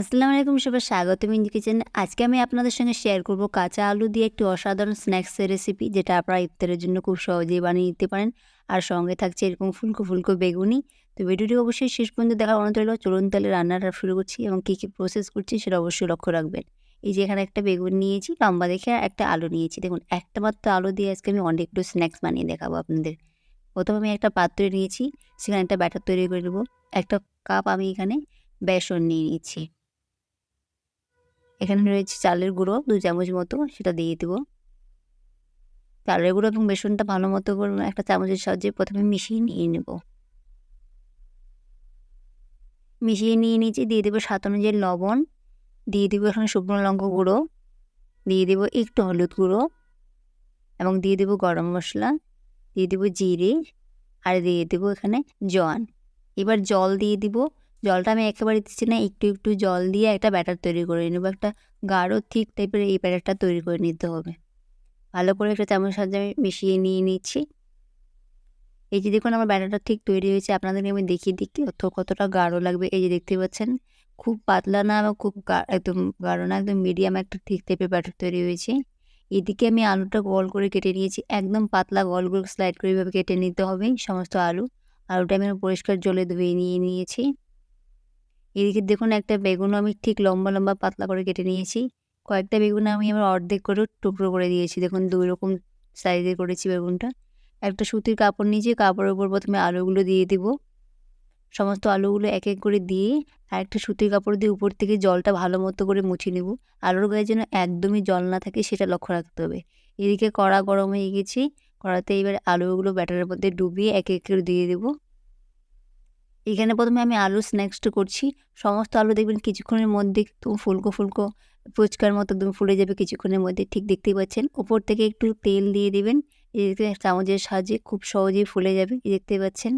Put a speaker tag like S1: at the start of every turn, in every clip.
S1: আসসালামু আলাইকুম, সবাই স্বাগত। মিন কিচেন আজকে আমি আপনাদের সঙ্গে শেয়ার করব কাঁচা আলু দিয়ে একটি অসাধারণ স্ন্যাক্সের রেসিপি যেটা আপনারা ইফতারের জন্য খুব সহজেই বানিয়ে নিতে পারেন। আর সঙ্গে থাকছে এরকম ফুলকো ফুলকো বেগুনি। তো ভিডিওটি অবশ্যই শেষ পর্যন্ত দেখার অনুরোধ রইল। চলুন তাহলে রান্নাটা শুরু করছি এবং কী কী প্রসেস করছি সেটা অবশ্যই লক্ষ্য রাখবেন। এই যে এখানে একটা বেগুন নিয়েছি, লম্বা দেখে একটা আলু নিয়েছি। দেখুন, একটা মাত্র আলু দিয়ে আজকে আমি অনেকগুলো স্ন্যাক্স বানিয়ে দেখাবো আপনাদের। প্রথমে আমি একটা পাত্রে নিয়েছি, সেখানে একটা ব্যাটার তৈরি করে নেব। একটা কাপ আমি এখানে বেসন নিয়ে নিয়েছি এখানে রয়েছে চালের গুঁড়ো, দু চামচ মতো, সেটা দিয়ে দেবো। চালের গুঁড়ো এবং বেসনটা ভালো মতো একটা চামচের সাহায্যে প্রথমে মিশিয়ে নিয়ে নেব। মিশিয়ে নিয়ে নিয়েছি, দিয়ে দেবো সাত অনুযায়ী লবণ, দিয়ে দেবো এখানে শুকনো লঙ্কা গুঁড়ো, দিয়ে দেবো একটু হলুদ গুঁড়ো এবং দিয়ে দেবো গরম মশলা, দিয়ে দেবো জিরে, আর দিয়ে দেবো এখানে জোয়ান। এবার জল দিয়ে দিব জলটা আমি একেবারে দিচ্ছি না, একটু একটু জল দিয়ে একটা ব্যাটার তৈরি করে নেব। একটা গাঢ়, ঠিক টাইপের এই ব্যাটারটা তৈরি করে নিতে হবে। ভালো করে একটা চামচ সাহায্যে আমি মিশিয়ে নিয়ে নিচ্ছি। এই যে দেখুন আমার ব্যাটারটা ঠিক তৈরি হয়েছে, আপনাদেরকে আমি দেখিয়ে দিই কত কতটা গাঢ় লাগবে। এই যে দেখতে পাচ্ছেন, খুব পাতলা না এবং খুব একদম গাঢ় না, একদম মিডিয়াম একটা ঠিক টাইপের ব্যাটার তৈরি হয়েছে। এদিকে আমি আলুটা গোল করে কেটে নিয়েছি, একদম পাতলা গোল গোল স্লাইড করে এভাবে কেটে নিতে হবে সমস্ত আলু। আলুটা আমি পরিষ্কার জলে ধুয়ে নিয়ে নিয়েছি। এদিকে দেখুন একটা বেগুন আমি ঠিক লম্বা লম্বা, পাতলা করে কেটে নিয়েছি। কয়েকটা বেগুন আমি আমার অর্ধেক করে টুকরো করে দিয়েছি। দেখুন দুই রকম সাইজে করেছি বেগুনটা। একটা সুতির কাপড় নিয়েছি, কাপড়ের উপর প্রথমে আলুগুলো দিয়ে দিব। সমস্ত আলুগুলো এক এক করে দিয়ে আর একটা সুতির কাপড় দিয়ে উপর থেকে জলটা ভালো মতো করে মুছে নেব। আলুর গায়ে যেন একদমই জল না থাকে সেটা লক্ষ্য রাখতে হবে। এদিকে কড়া গরম হয়ে গেছি। কড়াতে এবার আলুগুলো ব্যাটারের মধ্যে ডুবিয়ে এক এক করে দিয়ে দেবো। এখানে প্রথমে আমি আলু স্ন্যাক্সটা করছি। সমস্ত আলু দেখবেন কিছুক্ষণের মধ্যে একটু ফুলকো ফুলকো ফুচকার মতো একদম ফুলে যাবে কিছুক্ষণের মধ্যে, ঠিক দেখতেই পাচ্ছেন। ওপর থেকে একটু তেল দিয়ে দেবেন এদিকে চামচের সাহায্যে খুব সহজেই ফুলে যাবে দেখতে পাচ্ছেন।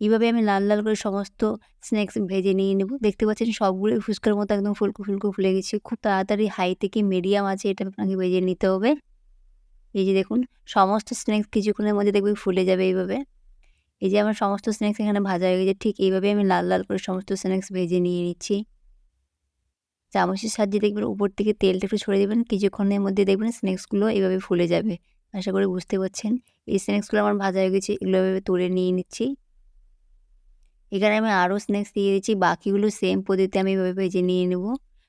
S1: এইভাবে আমি লাল লাল করে সমস্ত স্ন্যাক্স ভেজে নিয়ে নেব। দেখতে পাচ্ছেন সবগুলোই ফুচকার মতো একদম ফুলকো ফুলকো ফুলে গেছে। খুব তাড়াতাড়ি হাই থেকে মিডিয়াম আছে, এটা আপনাকে ভেজে নিতে হবে। এই যে দেখুন, সমস্ত স্ন্যাক্স কিছুক্ষণের মধ্যে দেখবে ফুলে যাবে এইভাবে। এই যে আমার সমস্ত স্ন্যাক্স এখানে ভাজা হয়ে গেছে, ঠিক এইভাবে আমি লাল লাল করে সমস্ত স্ন্যাক্স ভেজে নিয়ে নিচ্ছি। চামচের সাহায্যে দেখবেন উপর থেকে তেলটা একটু ছড়িয়ে দেবেন, কিছুক্ষণের মধ্যে দেখবেন স্ন্যাক্সগুলো এইভাবে ফুলে যাবে। আশা করি বুঝতে পারছেন। এই স্ন্যাক্সগুলো আমার ভাজা হয়ে গেছে, এগুলো এভাবে তুলে নিয়ে নিচ্ছি। এখানে আমি আরও স্ন্যাক্স দিয়ে দিচ্ছি, বাকিগুলো সেম পদ্ধতিতে আমি এভাবে ভেজে নিয়ে নেব।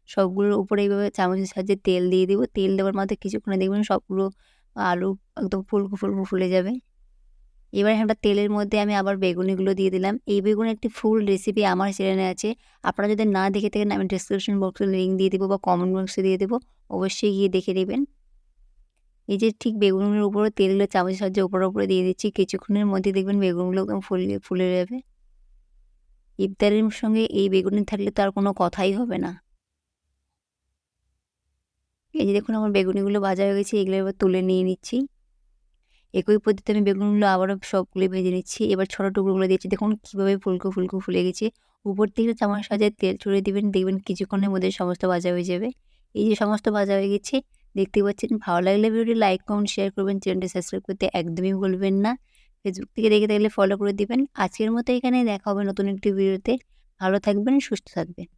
S1: সবগুলোর উপরে এইভাবে চামচের সাহায্যে তেল দিয়ে দেবো। তেল দেওয়ার মাধ্যমে কিছুক্ষণে দেখবেন সবগুলো আলু একদম ফুলকো ফুলকো ফুলে যাবে। এবার একটা তেলের মধ্যে আমি আবার বেগুনিগুলো দিয়ে দিলাম। এই বেগুনের একটি ফুল রেসিপি আমার চ্যানেলে আছে। আপনারা যদি না দেখে থাকেন, আমি ডিসক্রিপশন বক্সে লিঙ্ক দিয়ে দেবো বা কমেন্ট বক্সে দিয়ে দেবো। অবশ্যই গিয়ে দেখে নেবেন। এই যে ঠিক বেগুনের উপরে তেলগুলো চামচের সাহায্যে উপরে উপরে দিয়ে দিচ্ছি। কিছুক্ষণের মধ্যে দেখবেন বেগুনগুলো একদম ফুলে ফুলে যাবে। ইফতারের সঙ্গে এই বেগুনি থাকলে তো আর কোনো কথাই হবে না। এই যে দেখুন, আমার বেগুনিগুলো ভাজা হয়ে গেছে। এগুলো এবার তুলে নিয়ে নিচ্ছি। একই পদ্ধতিতে আমি বেগুনগুলো আবারও সবগুলো ভেজে নিচ্ছি। এবার ছোটো টুকরোগুলো দিয়েছি। দেখুন কীভাবে ফুলকো ফুলকো ফুলে গেছে। উপর থেকে চামচ সাজায় তেল ছড়িয়ে দেবেন। দেখবেন কিছুক্ষণের মধ্যে সমস্ত ভাজা হয়ে যাবে। এই যে সমস্ত ভাজা হয়ে গেছে, দেখতে পাচ্ছেন। ভালো লাগলে ভিডিওটি লাইক, কমেন্ট, শেয়ার করবেন। চ্যানেলটি সাবস্ক্রাইব করতে একদমই বলবেন না। ফেসবুক থেকে দেখে থাকলে ফলো করে দিবেন। আজকের মতো এখানে দেখা হবে নতুন একটি ভিডিওতে। ভালো থাকবেন, সুস্থ থাকবেন।